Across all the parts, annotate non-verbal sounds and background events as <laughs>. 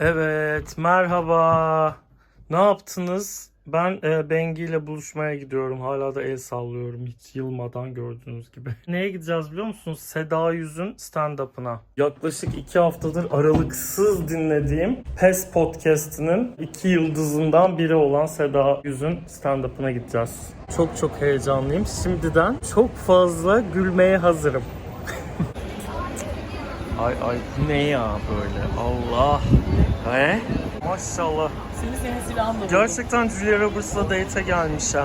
Evet, merhaba. Ne yaptınız? Ben e, Bengi ile buluşmaya gidiyorum. Hala da el sallıyorum hiç yılmadan gördüğünüz gibi. <laughs> Neye gideceğiz biliyor musunuz? Seda Yüz'ün stand-up'ına. Yaklaşık iki haftadır aralıksız dinlediğim PES podcast'inin iki yıldızından biri olan Seda Yüz'ün stand-up'ına gideceğiz. Çok çok heyecanlıyım. Şimdiden çok fazla gülmeye hazırım. Ay ay bu ne ya böyle? Allah. He? Maşallah. Seni senin silahınla buldum. Gerçekten Julia Roberts'la date'e gelmişim.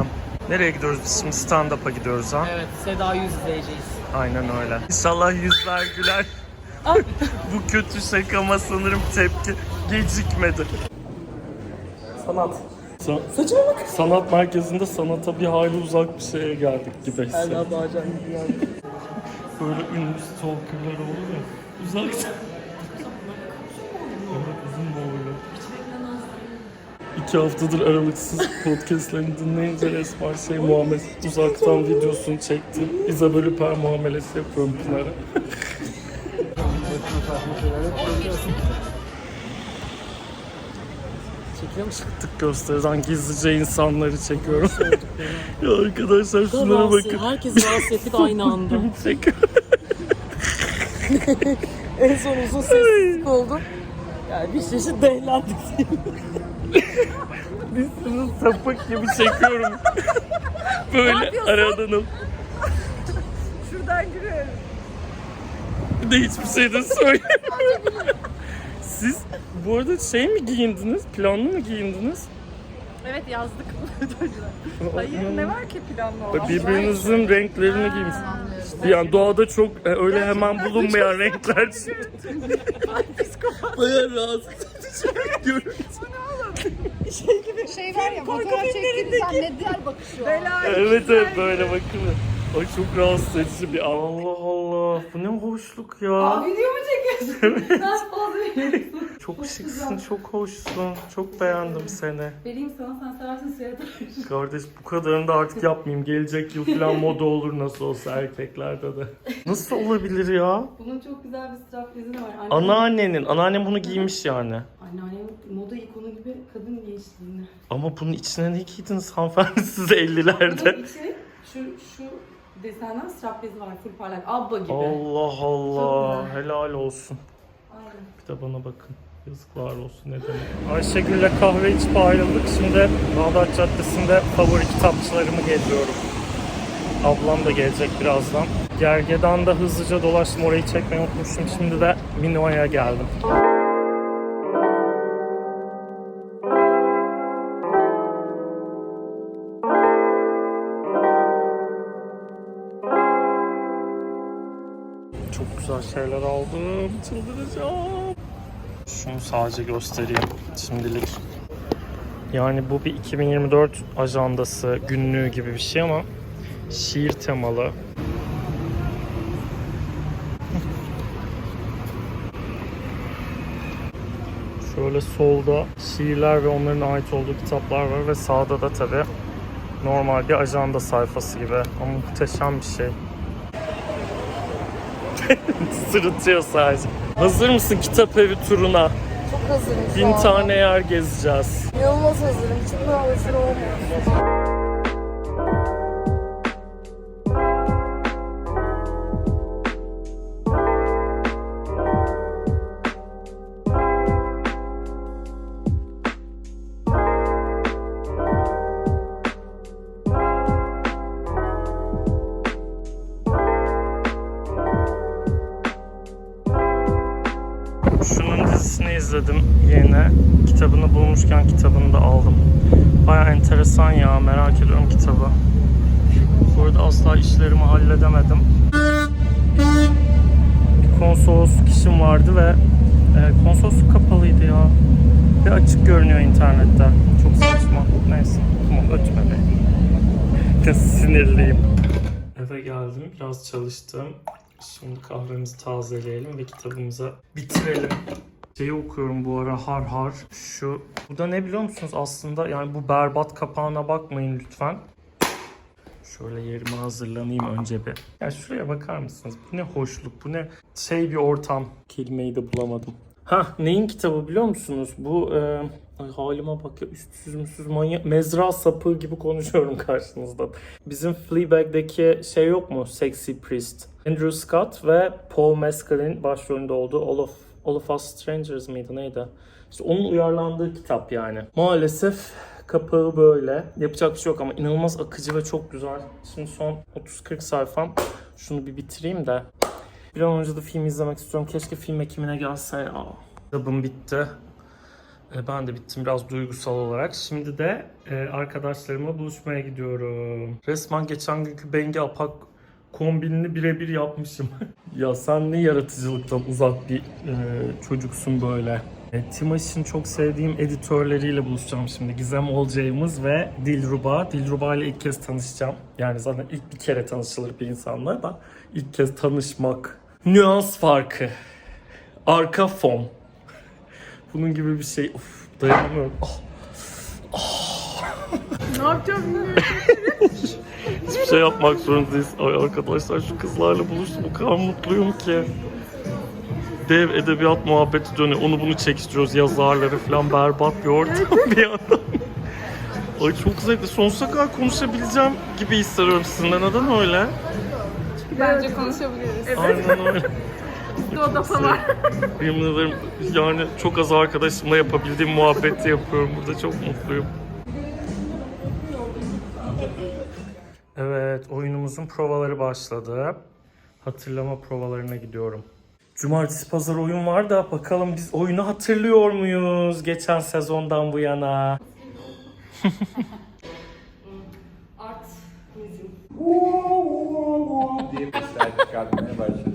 Nereye gidiyoruz biz şimdi? Stand-up'a gidiyoruz ha? Evet, Seda yüz izleyeceğiz. Aynen öyle. İnşallah yüzler güler. <laughs> Bu kötü şakama sanırım tepki gecikmedi. Sanat. Saçıma bak. sanat merkezinde sanata bir hayli uzak bir şeye geldik gibi hissediyorum. Ela Bağcan gibi yani. Böyle ünlü stalkerlar olur ya. Uzaktan. evet uzun boylu. İki haftadır aralıksız podcastlerini dinleyince resmen şey Muhammed uzaktan videosunu çektim. Isabel Üper muamelesi yapıyorum Pınar'a. Çekiyor musun? Tık gösteriden gizlice insanları çekiyorum. ya arkadaşlar şunlara bakın. herkes rahatsız ettik aynı anda. <laughs> Çekiyorum. En son uzun sessizlik oldu. Yani bir çeşit dehlendik. Sizin sapık gibi çekiyorum. Böyle aradan Şuradan giriyorum. Bir de hiçbir şey de söylemiyorum. Siz bu arada şey mi giyindiniz? Planlı mı giyindiniz? Evet yazdık. <laughs> Hayır ne var ki planlı olan? Birbirinizin renklerini giymiş. Yani doğada çok e, öyle hemen <laughs> bulunmayan renkler. <laughs> Bayağı rahatsız edici şey var ya fotoğraf çektiğinde zannediler bakışıyor. Bela Evet evet böyle bakın. Ay çok rahatsız edici bir Allah Allah. Bu ne hoşluk ya. Video mu çekiyorsun? Nasıl veriyorsun? Çok şıksın, çok hoşsun. Çok beğendim seni. Vereyim sana sen seversin Serhat <laughs> Kardeş bu kadarını da artık yapmayayım. Gelecek yıl falan moda olur nasıl olsa erkeklerde de. Nasıl olabilir ya? Bunun çok güzel bir strap yazını var. Anne, Anneannenin, anneannem bunu giymiş yani. Anneannem moda ikonu gibi kadın gençliğinde. Ama bunun içine ne giydiniz hanımefendi <laughs> siz Bunun 50'lerde? içi şu şu desenden strap yazı var full parlak. Abba gibi. Allah Allah. Helal olsun. Aynen. Bir de bana bakın. Yazıklar olsun ne demek. Ayşegül'le kahve içip ayrıldık. Şimdi Bağdat Caddesi'nde favori kitapçılarımı geziyorum. Ablam da gelecek birazdan. Gergedan'da hızlıca dolaştım. Orayı çekmeyi unutmuştum. Şimdi de Minoa'ya geldim. Çok güzel şeyler aldım. Çıldıracağım. Şunu sadece göstereyim şimdilik. Yani bu bir 2024 ajandası, günlüğü gibi bir şey ama şiir temalı. Şöyle solda şiirler ve onların ait olduğu kitaplar var ve sağda da tabi normal bir ajanda sayfası gibi. Ama muhteşem bir şey. <laughs> Sırıtıyor sadece. Hazır mısın kitap evi turuna? Çok hazırım şu Bin tane yer gezeceğiz. İnanılmaz hazırım. Hiç daha hazır olmuyor. İşim vardı ve e, konsolosluk kapalıydı ya. Ve açık görünüyor internette. Çok saçma. Neyse tamam ötme be. <laughs> Sinirliyim. Eve geldim biraz çalıştım. Şimdi kahvemizi tazeleyelim ve kitabımızı bitirelim. Şeyi okuyorum bu ara har har. Şu bu da ne biliyor musunuz aslında yani bu berbat kapağına bakmayın lütfen. Şöyle yerime hazırlanayım önce bir. Ya şuraya bakar mısınız? Bu ne hoşluk, bu ne şey bir ortam. Kelimeyi de bulamadım. Ha neyin kitabı biliyor musunuz? Bu e, halime bak ya üstsüz müsüz manyak mezra sapığı gibi konuşuyorum <laughs> karşınızda. Bizim Fleabag'deki şey yok mu? Sexy Priest. Andrew Scott ve Paul Mescal'in başrolünde olduğu All of, All of Us Strangers mıydı neydi? İşte onun uyarlandığı kitap yani. Maalesef kapağı böyle. Yapacak bir şey yok ama inanılmaz akıcı ve çok güzel. Şimdi son 30-40 sayfam. Şunu bir bitireyim de bir an önce de film izlemek istiyorum. Keşke film ekimine gelse ya. Kitabım bitti. E, Ben de bittim biraz duygusal olarak. Şimdi de e, arkadaşlarımla buluşmaya gidiyorum. Resmen geçen günkü Bengi Apak kombinini birebir yapmışım. <laughs> ya sen ne yaratıcılıktan uzak bir e, çocuksun böyle. E, Timaş'ın çok sevdiğim editörleriyle buluşacağım şimdi. Gizem Olcay'ımız ve Dilruba. Dilruba ile ilk kez tanışacağım. Yani zaten ilk bir kere tanışılır bir insanla da ilk kez tanışmak. Nüans farkı. Arka fon. Bunun gibi bir şey. Of dayanamıyorum. Ah. Ne yapacağım bilmiyorum. Hiçbir şey yapmak zorundayız. Ay arkadaşlar şu kızlarla buluştum. O kadar mutluyum ki. Dev edebiyat muhabbeti dönüyor. Onu bunu çekiştiriyoruz. Yazarları falan berbat bir ortam <laughs> bir yandan. Ay çok zevkli. Sonsuza kadar konuşabileceğim gibi hissediyorum sizinle. Neden öyle? Bence konuşabiliriz. Aynen öyle. Bir oda var. Yemin ederim yani çok az arkadaşımla yapabildiğim muhabbeti yapıyorum burada. Çok mutluyum. Evet, oyunumuzun provaları başladı. Hatırlama provalarına gidiyorum. Cumartesi pazar oyun var da bakalım biz oyunu hatırlıyor muyuz geçen sezondan bu yana? <laughs> diye sesler çıkartmaya başladı.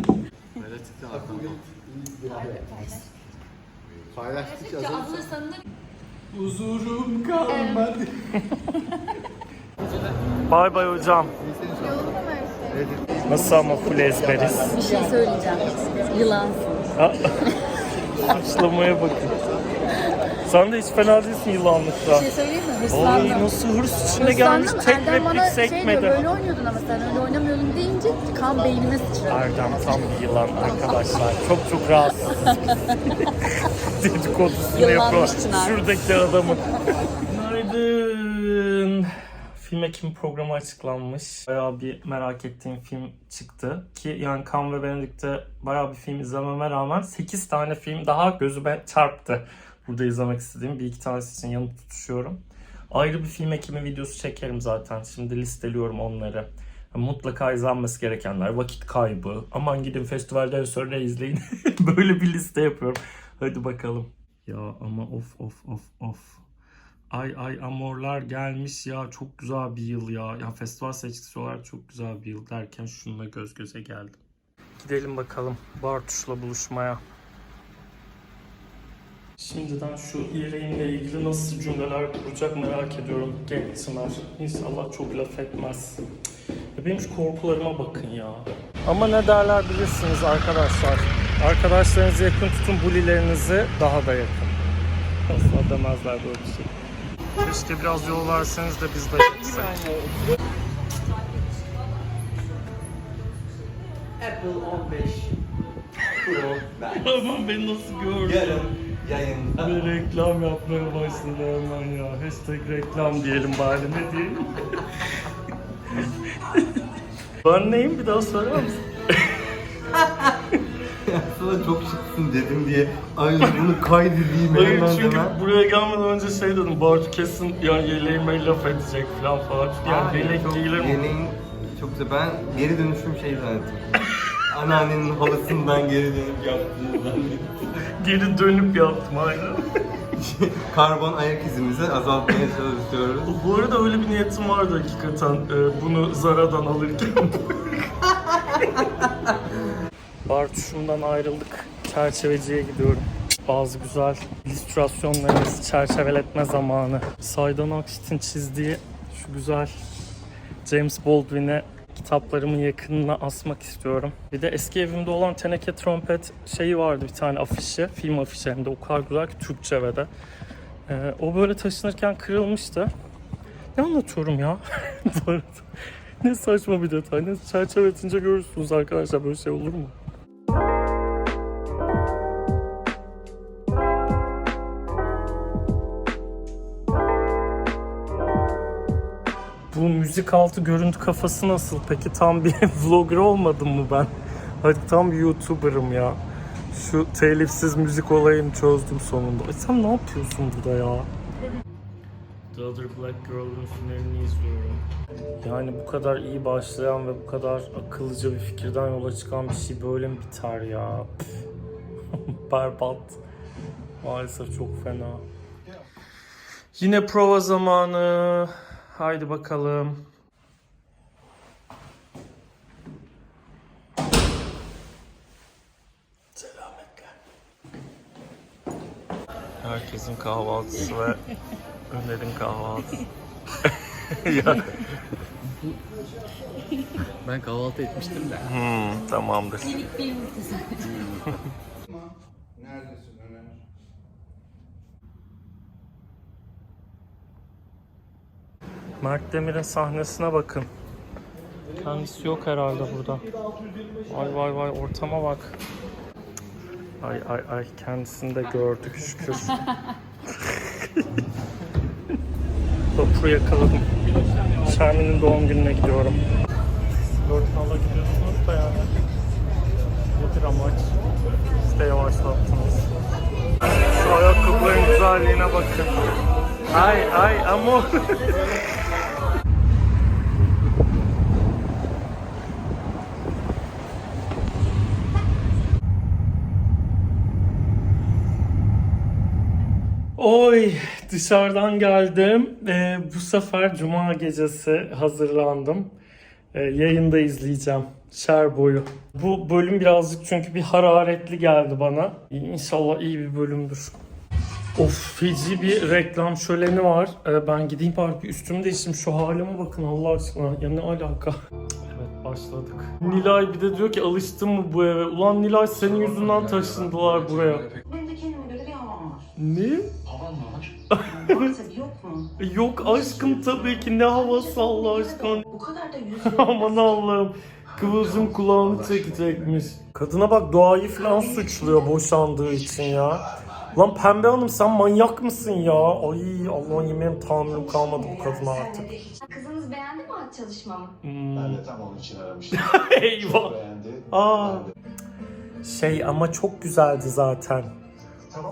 Paylaştıkça azalır. Huzurum kalmadı. Bay bay hocam. Nasıl ama full ezberiz? Bir şey söyleyeceğim. Yılansın. <laughs> Suçlamaya bakın. Sen de hiç fena değilsin yılanlıkta. Bir şey söyleyeyim mi? Hırslandım. nasıl hırs içinde gelmiş Hırslandım. tek Erdem bana replik şey diyor, sekmedi. böyle oynuyordun ama sen öyle oynamıyordun deyince kan beynime sıçradı. Erdem tam bir yılan arkadaşlar. Çok çok rahatsız. <laughs> Dedikodusunu Yılanmış yapıyor. Çınar. Şuradaki adamın. <laughs> Günaydın. Film Ekim programı açıklanmış. Bayağı bir merak ettiğim film çıktı. Ki yani Kan ve Benedik'te bayağı bir film izlememe rağmen 8 tane film daha gözüme çarptı. Burada izlemek istediğim bir iki tanesi için yanıp tutuşuyorum. Ayrı bir film ekimi videosu çekerim zaten. Şimdi listeliyorum onları. Mutlaka izlenmesi gerekenler. Vakit kaybı. Aman gidin festivalden sonra izleyin. <laughs> Böyle bir liste yapıyorum. Hadi bakalım. Ya ama of of of of. Ay ay amorlar gelmiş ya çok güzel bir yıl ya. Ya festival seçkisi olarak çok güzel bir yıl derken şununla göz göze geldim. Gidelim bakalım Bartuş'la buluşmaya. Şimdiden şu yereğimle ilgili nasıl cümleler kuracak merak ediyorum genç Çınar. İnşallah çok laf etmez. Benim şu korkularıma bakın ya. Ama ne derler bilirsiniz arkadaşlar. Arkadaşlarınızı yakın tutun, bulilerinizi daha da yakın. Asla demezler böyle bir şey. Keşke biraz yol verseniz de biz de gitsek. Apple 15 Pro Max. <laughs> Aman beni nasıl gördün? Yarın yayında. Bir reklam yapmaya başladı hemen ya. Hashtag reklam diyelim bari ne diyelim. <laughs> ben neyim bir daha söyler misin? Sana çok şıksın dedim diye ay bunu kaydedeyim Hayır hemen çünkü hemen. buraya gelmeden önce şey dedim. Bartu kesin yani yeleğime laf edecek falan falan. Yani Aa, yelek çok giyilir mi? Yeleğin çok güzel. Ben geri dönüşüm şey zannettim. Anneannenin halısından geri dönüp yaptığını zannettim. Geri dönüp yaptım aynen. <laughs> Karbon ayak izimizi azaltmaya çalışıyoruz. Bu arada öyle bir niyetim vardı hakikaten e, bunu Zara'dan alırken. <laughs> Bartuş'umdan ayrıldık. Çerçeveciye gidiyorum. Bazı güzel illüstrasyonlarımızı çerçeveletme zamanı. Saydan Akşit'in çizdiği şu güzel James Baldwin'e kitaplarımın yakınına asmak istiyorum. Bir de eski evimde olan teneke trompet şeyi vardı bir tane afişi. Film afişi hem de o kadar güzel ki Türkçe ve de. Ee, o böyle taşınırken kırılmıştı. Ne anlatıyorum ya? <laughs> Ne saçma bir detay. Ne çerçeveletince görürsünüz arkadaşlar böyle şey olur mu? Müzik altı görüntü kafası nasıl? Peki tam bir <laughs> vlogger olmadım mı ben? Hadi tam bir YouTuber'ım ya. Şu telifsiz müzik olayını çözdüm sonunda. E sen ne yapıyorsun burada ya? The Other Black Girl'ın finalini izliyorum. Yani bu kadar iyi başlayan ve bu kadar akıllıca bir fikirden yola çıkan bir şey böyle mi biter ya? <laughs> Berbat. Maalesef çok fena. Yine prova zamanı. Haydi bakalım. Selametle. Herkesin kahvaltısı ve <laughs> Ömer'in kahvaltısı. <laughs> ya. Ben kahvaltı etmiştim de. Hmm, tamamdır. Neredesin Ömer? <laughs> Mert Demir'in sahnesine bakın. Kendisi yok herhalde burada. Vay vay vay ortama bak. Ay ay ay kendisini de gördük şükür. <laughs> Vapuru yakaladım. Şermin'in doğum gününe gidiyorum. Sigortalı gidiyorsunuz da yani. Nedir amaç? İşte yavaşlattınız. Şu ayakkabıların güzelliğine bakın. Ay ay amor. <laughs> Oy dışarıdan geldim. Ee, bu sefer cuma gecesi hazırlandım. Ee, yayında izleyeceğim. Şer boyu. Bu bölüm birazcık çünkü bir hararetli geldi bana. İnşallah iyi bir bölümdür. Of feci bir reklam şöleni var. Ee, ben gideyim bari bir üstümü değiştireyim. Şu halime bakın Allah aşkına. Ya ne alaka? Evet başladık. Nilay bir de diyor ki alıştın mı bu eve? Ulan Nilay senin yüzünden taşındılar buraya. Ne? Havan mı var? Tabii yok mu? <laughs> Yok aşkım tabii ki ne havası Allah aşkına. Bu kadar da yüz <laughs> Aman Allah'ım. Kıvılcım kulağını çekecekmiş. Kadına bak doğayı falan suçluyor boşandığı için ya. Lan Pembe Hanım sen manyak mısın ya? Ay Allah'ın yemeğim tahammülüm kalmadı bu kadına artık. Kızınız beğendi mi at çalışmamı? Hmm. Ben de tam onun için aramıştım. <laughs> Eyvah. Beğendi. Aa. Ben de. Şey ama çok güzeldi zaten.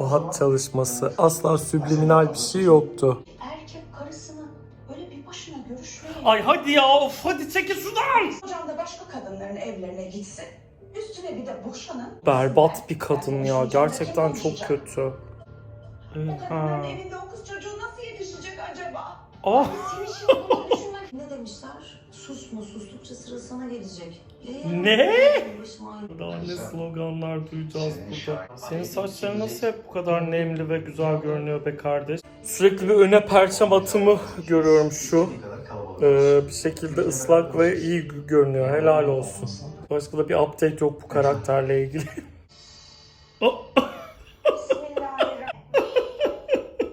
O hat çalışması. Asla subliminal bir şey yoktu. erkek karısını böyle bir başına görüşmeye... Ay hadi ya of hadi çekil şuradan. Hocam da başka kadınların evlerine gitsin. Üstüne bir de boşanın. Berbat bir kadın ya. Gerçekten çok kötü. O Ha. kadınların evinde o kız çocuğu nasıl yetişecek acaba? Ah. Senin şimdi düşünmek... Ne demişler? Susma sustukça sıra sana gelecek. Ne? Daha ne sloganlar duyacağız burada. Senin saçların nasıl hep bu kadar nemli ve güzel görünüyor be kardeş? Sürekli bir öne perçem atımı görüyorum şu. Ee, bir şekilde ıslak ve iyi görünüyor. Helal olsun. Başka da bir update yok bu karakterle ilgili. Oh, <laughs> Bismillahirrahmanirrahim.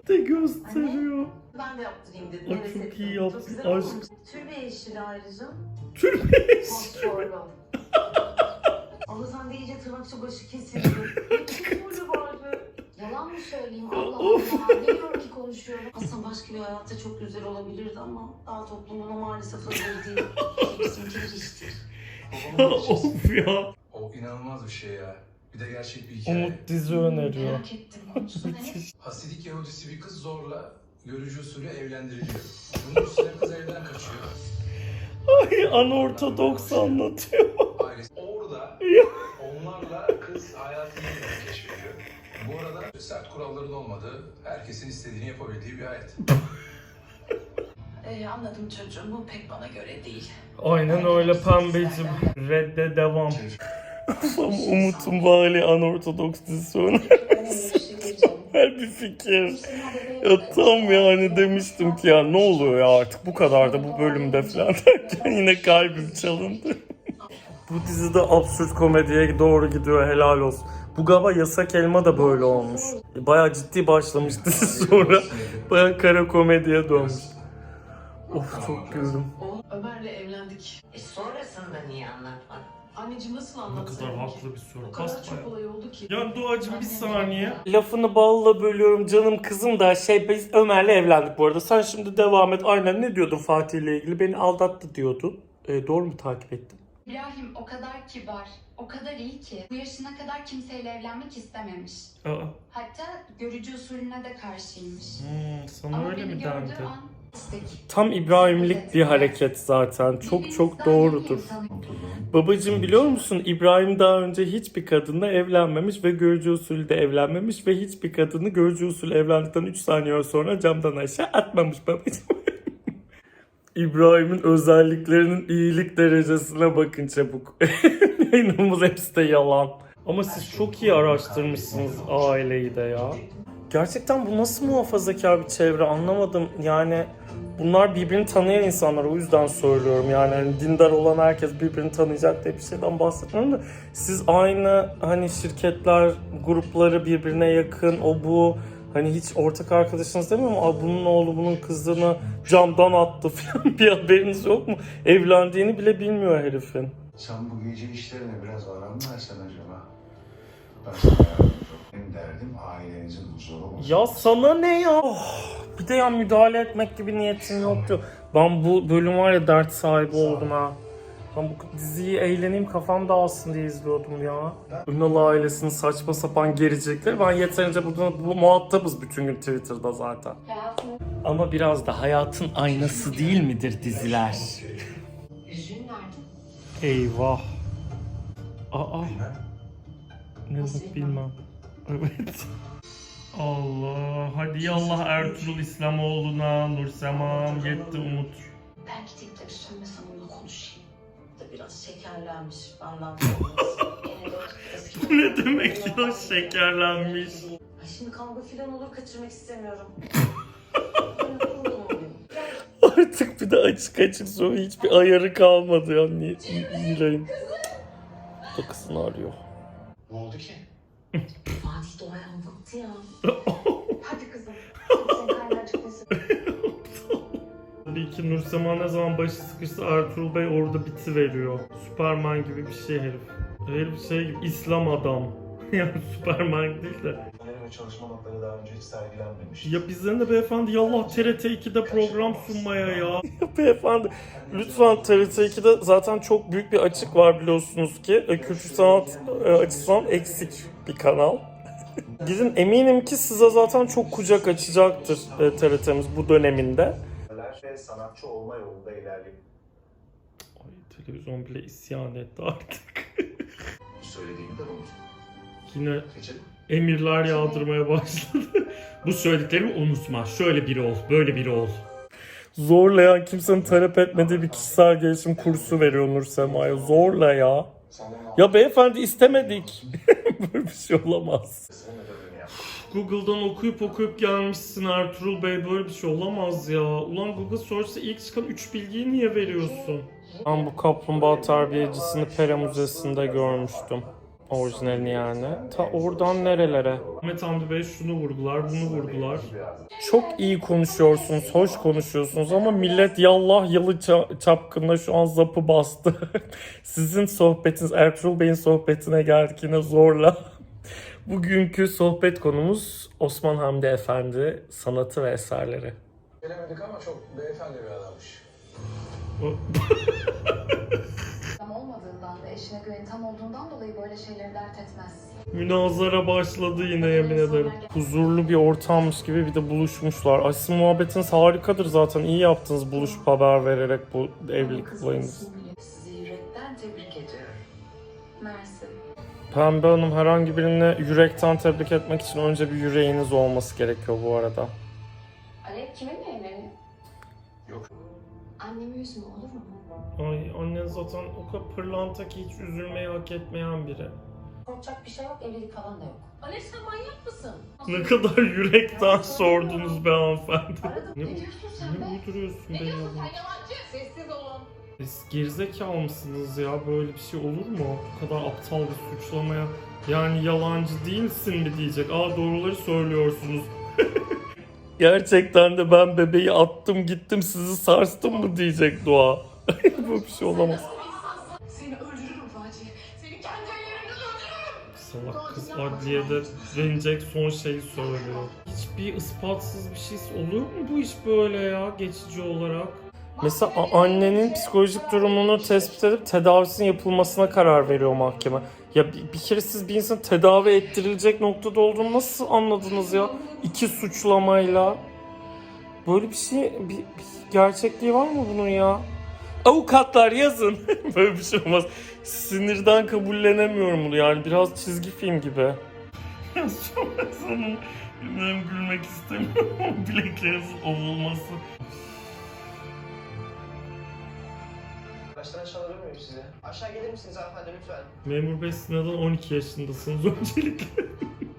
de gösteriyor. Ben de yaptırayım dedim. Çok iyi yaptın, güzel aşk. olmuş. Türbe yeşili ayrıca. Türbe Kontrollü. Allah sen de iyice tırnakçı başı kesildi. <laughs> Vardı. Yalan mı söyleyeyim? Allah Allah. Biliyorum ki konuşuyorum. Aslında başka bir hayatta çok güzel olabilirdi ama daha toplumuna maalesef hazır değil. Bizimkiler işte. of ya. O inanılmaz bir şey ya. Bir de gerçek bir hikaye. Umut dizi öneriyor. Merak ettim. Hasidik Yahudisi bir kız zorla görücü usulü evlendiriliyor. Bunun üstüne kız evden kaçıyor. Ay anortodoks anlatıyor. Ailesi orada onlarla kız hayatını yeniden keşfediyor. Bu arada sert kuralların olmadığı, herkesin istediğini yapabildiği bir hayat. <laughs> Ee, anladım çocuğum. Bu pek bana göre değil. Aynen öyle pembecim. Redde devam. <laughs> Ama Umut'un bari anortodoks dizisi. Her bir fikir. Ya tam yani demiştim ki ya ne oluyor ya artık bu kadar da bu bölümde falan <laughs> derken yine kalbim çalındı. bu dizide absürt komediye doğru gidiyor helal olsun. Bu galiba Yasak Elma da böyle olmuş. Baya ciddi başlamış dizi <laughs> sonra baya kara komediye dönmüş. Of çok güldüm. Ömer'le evlendik. E sonrasında niye anlatmadın? Anneciğim nasıl Ne anlatsaydım kadar ki? haklı bir soru. O kadar Basma. çok olay oldu ki. Ya Doğacığım bir saniye. Lafını balla bölüyorum canım kızım da şey biz Ömer'le evlendik bu arada. Sen şimdi devam et. Aynen ne diyordun Fatih'le ilgili? Beni aldattı diyordun. Ee, doğru mu takip ettim? İbrahim o kadar kibar, o kadar iyi ki bu yaşına kadar kimseyle evlenmek istememiş. Aa, Hatta görücü usulüne de karşıymış. hmm, sana Ama öyle beni mi gördüğü dendi? an. Tam İbrahimlik bir hareket zaten. Çok çok doğrudur. Babacım biliyor musun İbrahim daha önce hiçbir kadınla evlenmemiş ve görücü usulü de evlenmemiş ve hiçbir kadını görücü usulü evlendikten 3 saniye sonra camdan aşağı atmamış babacım. <laughs> İbrahim'in özelliklerinin iyilik derecesine bakın çabuk. <laughs> İnanılmaz hepsi de yalan. Ama siz çok iyi araştırmışsınız aileyi de ya. Gerçekten bu nasıl muhafazakar bir çevre anlamadım. Yani bunlar birbirini tanıyan insanlar o yüzden söylüyorum. Yani hani dindar olan herkes birbirini tanıyacak diye bir şeyden bahsetmiyorum da siz aynı hani şirketler, grupları birbirine yakın o bu hani hiç ortak arkadaşınız demiyor mu? Aa, bunun oğlu bunun kızını camdan attı <laughs> falan bir haberiniz yok mu? Evlendiğini bile bilmiyor herifin. Sen bu gece işlerine biraz ara mı versen acaba? Ben sana ailenizin huzuru olsun. Ya sana ne ya? Oh, bir de ya müdahale etmek gibi niyetim yoktu. Ben bu bölüm var ya dert sahibi oldum ha. Ben bu diziyi eğleneyim kafam dağılsın diye izliyordum ya. Ünal ailesinin saçma sapan gelecekleri. Ben yeterince burada bu muhatabız bütün gün Twitter'da zaten. Ama biraz da hayatın aynası değil midir diziler? Yüzüğün nerede? Eyvah. Aa. Ne demek bilmem. Evet. Allah. Hadi yallah Ertuğrul İslamoğlu'na, Nursemam, yetti umut. Ben gideyim de bir sönmesem onunla konuşayım. Da biraz şekerlenmiş benden. <laughs> Bu ne demek ya şekerlenmiş. Ay şimdi kavga filan olur kaçırmak istemiyorum. Artık bir de açık açık sonra hiçbir ayarı kalmadı ya Ni- Nilay'ın. Da kızını arıyor. Ne oldu ki? Fatih Doğa'ya anlattı ya. <laughs> Hadi kızım. Senin karnın acıkmasın. Tabii ki Nursema ne zaman başı sıkışsa Ertuğrul Bey orada biti veriyor. Süperman gibi bir şey herif. Herif şey gibi İslam adam. <laughs> yani Süperman değil de. Ve çalışma notları daha önce hiç sergilenmemiş. Ya bizden de beyefendi yallah TRT 2'de program sunmaya <laughs> ya. beyefendi lütfen TRT 2'de zaten çok büyük bir açık var biliyorsunuz ki. Kültür sanat e, açısından eksik bir kanal. <laughs> Gidin eminim ki size zaten çok kucak açacaktır e, TRT'miz bu döneminde. ve sanatçı olma yolunda ilerleyip Ay televizyon bile isyan etti artık. söylediğimi de unut. Yine emirler yağdırmaya başladı. Bu söylediklerimi unutma. Şöyle biri ol, böyle biri ol. Zorlayan kimsenin talep etmediği bir kişisel gelişim kursu veriyor Nur Sema'ya. Zorla ya. Ya beyefendi istemedik. <laughs> böyle bir şey olamaz. Google'dan okuyup okuyup gelmişsin Ertuğrul Bey. Böyle bir şey olamaz ya. Ulan Google Search'te ilk çıkan 3 bilgiyi niye veriyorsun? Ben bu kaplumbağa terbiyecisini Pera Müzesi'nde görmüştüm. Orijinalini yani. Ta oradan nerelere? Ahmet Hamdi Bey şunu vurgular, bunu vurgular. Çok iyi konuşuyorsunuz, hoş konuşuyorsunuz ama millet yallah yalı ça- çapkınla şu an zapı bastı. <laughs> Sizin sohbetiniz, Ertuğrul Bey'in sohbetine geldik yine zorla. <laughs> Bugünkü sohbet konumuz Osman Hamdi Efendi, sanatı ve eserleri. Gelemedik ama çok beyefendi bir adammış. <laughs> Olmadığından ve eşine güveni tam olduğundan dolayı böyle şeyleri dert etmez. Münazara başladı yine yemin ederim. Huzurlu bir ortammış gibi bir de buluşmuşlar. Ay sizin muhabbetiniz harikadır zaten. İyi yaptınız buluşup haber vererek bu evlilik olayınız. Sizi yürekten tebrik ediyorum. Mersi. Pembe Hanım herhangi birini yürekten tebrik etmek için önce bir yüreğiniz olması gerekiyor bu arada. Alev kiminle evleniyor? Yok. Annemi üzme olur mu? Ay annen zaten o kadar pırlanta ki hiç üzülmeyi hak etmeyen biri. Korkacak bir şey yok, evlilik falan da yok. Alev sen manyak mısın? Ne kadar yürekten sordunuz be hanımefendi. Aradım. Ne, Ne diyorsun sen be? ne uyduruyorsun be ya? yalancı. Sessiz olun. Siz gerizekalı mısınız ya? Böyle bir şey olur mu? Bu kadar aptal bir suçlamaya. Yani yalancı değilsin mi diyecek. Aa doğruları söylüyorsunuz. <laughs> Gerçekten de ben bebeği attım gittim sizi sarstım mı diyecek Doğa. <laughs> Bu bir şey olamaz. Seni öldürürüm Fatih. Salak kız adliyede denecek son şeyi söylüyor. Hiçbir ispatsız bir şey oluyor mu bu iş böyle ya geçici olarak? Mesela annenin psikolojik durumunu tespit edip tedavisinin yapılmasına karar veriyor mahkeme. Ya bir, bir kere siz bir insan tedavi ettirilecek noktada olduğunu nasıl anladınız ya? İki suçlamayla. Böyle bir şey, bir, bir gerçekliği var mı bunun ya? Avukatlar yazın. <laughs> Böyle bir şey olmaz. Sinirden kabullenemiyorum bunu yani biraz çizgi film gibi. <laughs> İnsanın benim gülmek istemiyorum ama bileklerinizin ovulması. Baştan aşağı alabilir miyim size? Aşağı gelir misiniz hanımefendi lütfen? Memur Bey neden 12 yaşındasınız öncelikle? <laughs>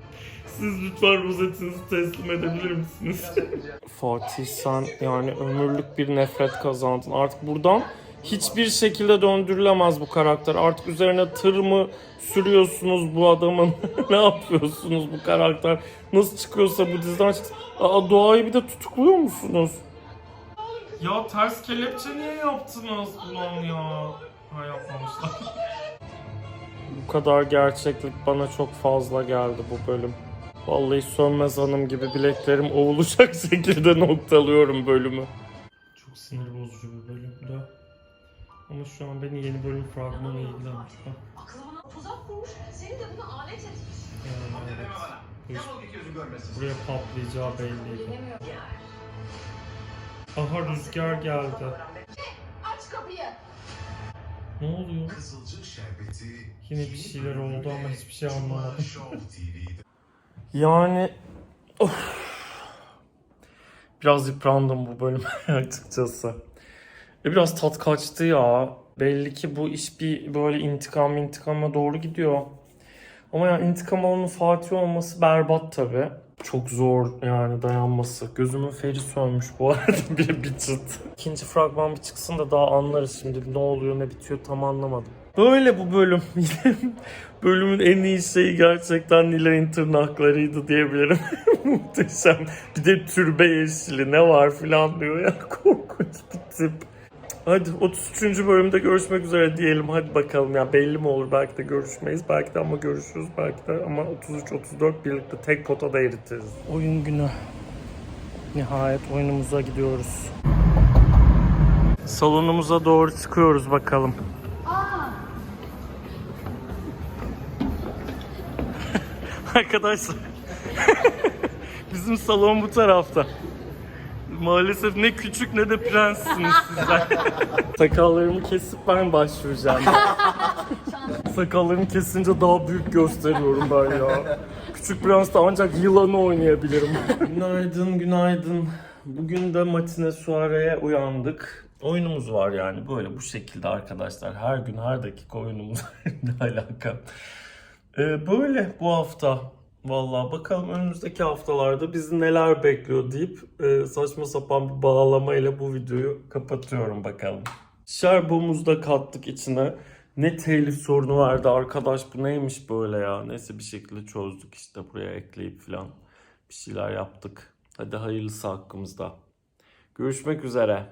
Siz lütfen rozetinizi teslim edebilir misiniz? <laughs> Fatih sen yani ömürlük bir nefret kazandın. Artık buradan hiçbir şekilde döndürülemez bu karakter. Artık üzerine tır mı sürüyorsunuz bu adamın? <laughs> ne yapıyorsunuz bu karakter? Nasıl çıkıyorsa bu diziden çıksın. Aa, doğayı bir de tutukluyor musunuz? Ya ters kelepçe niye yaptınız ulan ya? Ha yapmamışlar. Bu kadar gerçeklik bana çok fazla geldi bu bölüm. Vallahi Sönmez Hanım gibi bileklerim ovulacak <laughs> şekilde noktalıyorum bölümü. Çok sinir bozucu bir bölümdü. Ama şu an beni yeni bölüm fragmanı ilgilenmiş. Bak. Aklı bana tuzak kurmuş. Seni de buna alet etmiş. Yani evet. Git gözüm görmesin. Buraya patlayacağı belliydi. Aha rüzgar geldi. Aç kapıyı. Ne oluyor? Yine bir şeyler oldu ama hiçbir şey anlamadım. Yani of. Biraz yıprandım bu bölüm <laughs> açıkçası. E biraz tat kaçtı ya. Belli ki bu iş bir böyle intikam intikama doğru gidiyor. Ama yani intikam alanının Fatih olması berbat tabi. Çok zor yani dayanması. Gözümün feri sönmüş bu <laughs> arada bir, bir çıt. İkinci fragman bir çıksın da daha anlarız şimdi ne oluyor ne bitiyor tam anlamadım. Böyle bu bölüm. <laughs> Bölümün en iyi şeyi gerçekten Nilay'ın tırnaklarıydı diyebilirim. <laughs> Muhteşem. Bir de türbe yeşili ne var filan diyor ya. Korkunç bir tip. Hadi 33. bölümde görüşmek üzere diyelim. Hadi bakalım ya belli mi olur? Belki de görüşmeyiz. Belki de ama görüşürüz. Belki de ama 33-34 birlikte tek potada eritiriz. Oyun günü. Nihayet oyunumuza gidiyoruz. Salonumuza doğru çıkıyoruz bakalım. <laughs> Arkadaşlar. <laughs> Bizim salon bu tarafta. Maalesef ne küçük ne de prenssiniz sizler. <laughs> Sakallarımı kesip ben başvuracağım. <laughs> Sakallarımı kesince daha büyük gösteriyorum ben ya. Küçük Prens'te ancak yılanı oynayabilirim. <laughs> günaydın, günaydın. Bugün de matine soireye uyandık. Oyunumuz var yani böyle bu şekilde arkadaşlar. Her gün her dakika oyunumuz ne alaka. Ee, böyle bu hafta. Vallahi bakalım önümüzdeki haftalarda bizi neler bekliyor deyip e, saçma sapan bir bağlamayla bu videoyu kapatıyorum bakalım. Şerbomuzu da kattık içine. Ne telif sorunu vardı arkadaş bu neymiş böyle ya. Neyse bir şekilde çözdük işte buraya ekleyip falan bir şeyler yaptık. Hadi hayırlısı hakkımızda. Görüşmek üzere.